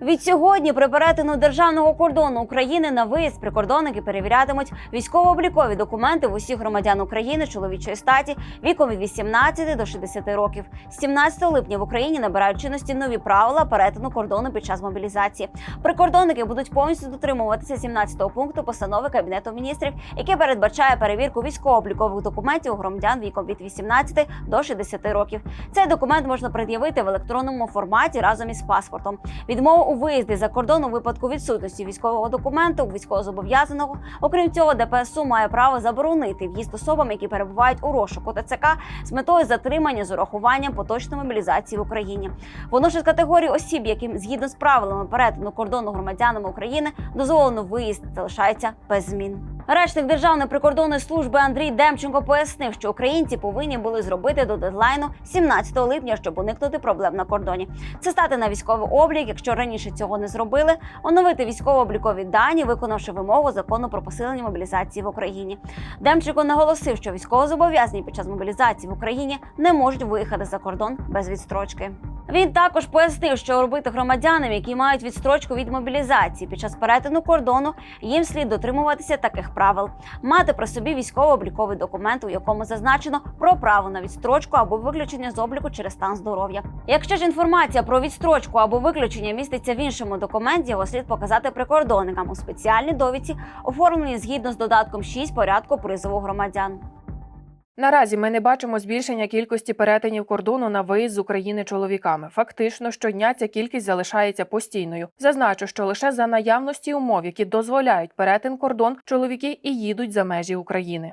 Від сьогодні при перетину державного кордону України на виїзд прикордонники перевірятимуть військово-облікові документи в усіх громадян України чоловічої статі віком від 18 до 60 років. З 17 липня в Україні набирають чинності нові правила перетину кордону під час мобілізації. Прикордонники будуть повністю дотримуватися 17-го пункту постанови Кабінету міністрів, яке передбачає перевірку військово-облікових документів у громадян віком від 18 до 60 років. Цей документ можна пред'явити в електронному форматі разом із паспортом. Відмову у виїзді за кордон у випадку відсутності військового документу військовозобов'язаного. Окрім цього, ДПСУ має право заборонити в'їзд особам, які перебувають у розшуку ТЦК з метою затримання з урахуванням поточної мобілізації в Україні. Воно ж з категорії осіб, яким згідно з правилами перетину кордону громадянами України дозволено виїзд, залишається без змін. Речник Державної прикордонної служби Андрій Демченко пояснив, що українці повинні були зробити до дедлайну 17 липня, щоб уникнути проблем на кордоні. Це стати на військовий облік, якщо раніше цього не зробили, оновити військово-облікові дані, виконавши вимогу закону про посилення мобілізації в Україні. Демченко наголосив, що військовозобов'язані під час мобілізації в Україні не можуть виїхати за кордон без відстрочки. Він також пояснив, що робити громадянам, які мають відстрочку від мобілізації під час перетину кордону, їм слід дотримуватися таких правил: мати при собі військово-обліковий документ, у якому зазначено про право на відстрочку або виключення з обліку через стан здоров'я. Якщо ж інформація про відстрочку або виключення міститься в іншому документі, його слід показати прикордонникам у спеціальній довідці, оформленій згідно з додатком 6 порядку призову громадян. Наразі ми не бачимо збільшення кількості перетинів кордону на виїзд з України чоловіками. Фактично, щодня ця кількість залишається постійною. Зазначу, що лише за наявності умов, які дозволяють перетин кордон, чоловіки і їдуть за межі України.